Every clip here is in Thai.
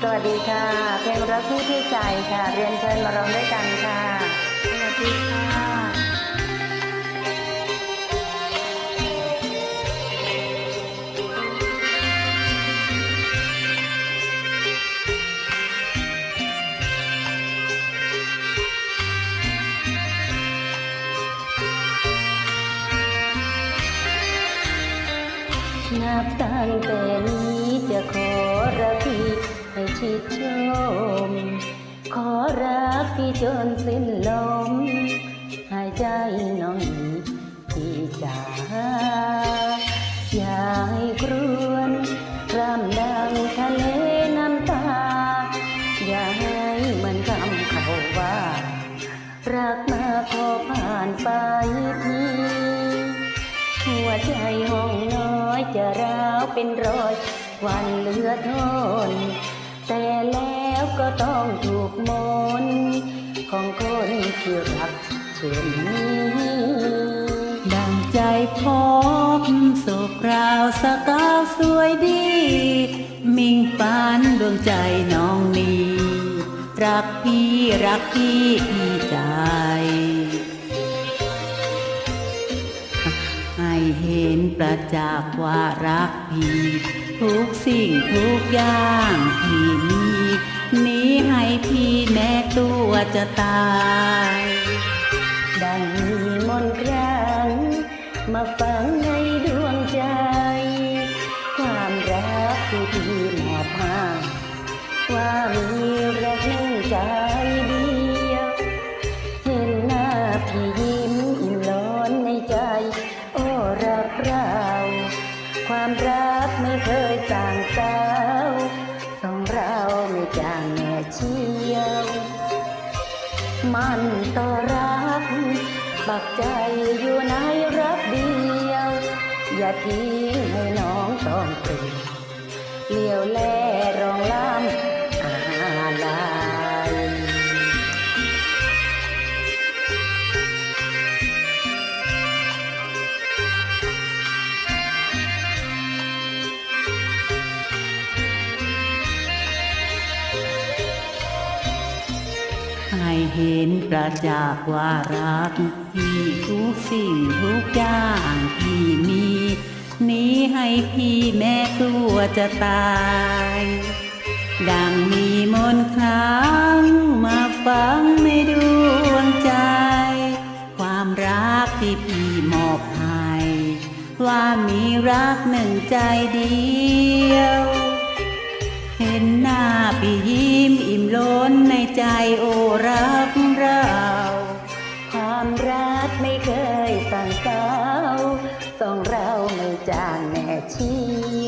สวัสดีค่ะ เพลงรักที่ที่ใจค่ะ เรียนเชิญมาร้องด้วยกันค่ะ นับตั้งแต่นี้จะขอรักพี่ให้ชิดชม ขอรักพี่จนสิ้นลม หายใจน้องอีกพี่จ๋าอย่าให้ครวนรำดังทะเลน้ำตา อย่าให้มือนคำเขาว่า รักมาพอผ่านไปทีหั วใจห้องน้อยจะร้าวเป็นรอยวันเหลือทน แต่แล้วก็ต้องถูกมน ของคนที่รักเช่นนี้ดังใจพบสุขราวสกาวสวยดี มิ่งฝันดวงใจน้องนี้ รักพี่รักพี่พี่ใจ ห็นประจักษ์ว่ารักพี่ ทุกสิ่งทุกอย่างที่มีนี้ให้พี่แม้ตัวจะตาย ดังมีมนต์ครังมาฝังในดวงใจ ความรักที่พี่มอบให้ว่ามีรักหนึ่งใจ ความรักไม่เคยต่างเจ้าสองเราไม่จางแน่เชียวมันต่อรักปักใจอยู่ในรักเดียว อย่าทิ้งให้น้องต้องเปลี่ยนเลี้ยวแลรองล้ำ ให้เห็นประจักษ์ว่ารักพี่ทุกสิ่งทุกอย่างที่มี นี้ให้พี่แม้ตัวจะตาย ดังมีมนครั้งมาฟังในดวงใจ ความรักที่พี่มอบให้ว่ามีรักหนึ่งใจเดียว เห็นหน้าพี่ยิ้มอิ่มล้นในใจโอรักเราความรักไม่เคยสั่งเศร้าสองเราไม่จางแน่เชี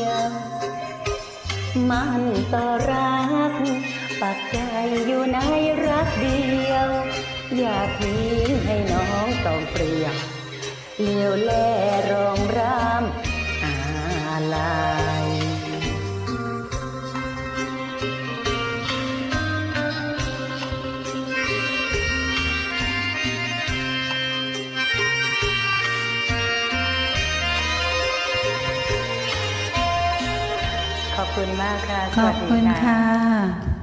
ยวมันต่อรัก ปักใจอยู่ในรักเดียว อย่าทิ้งให้น้องต้องเปลี่ยนเลี้ยวแลรอง คุณมากค่ะขอบคุณค่ะ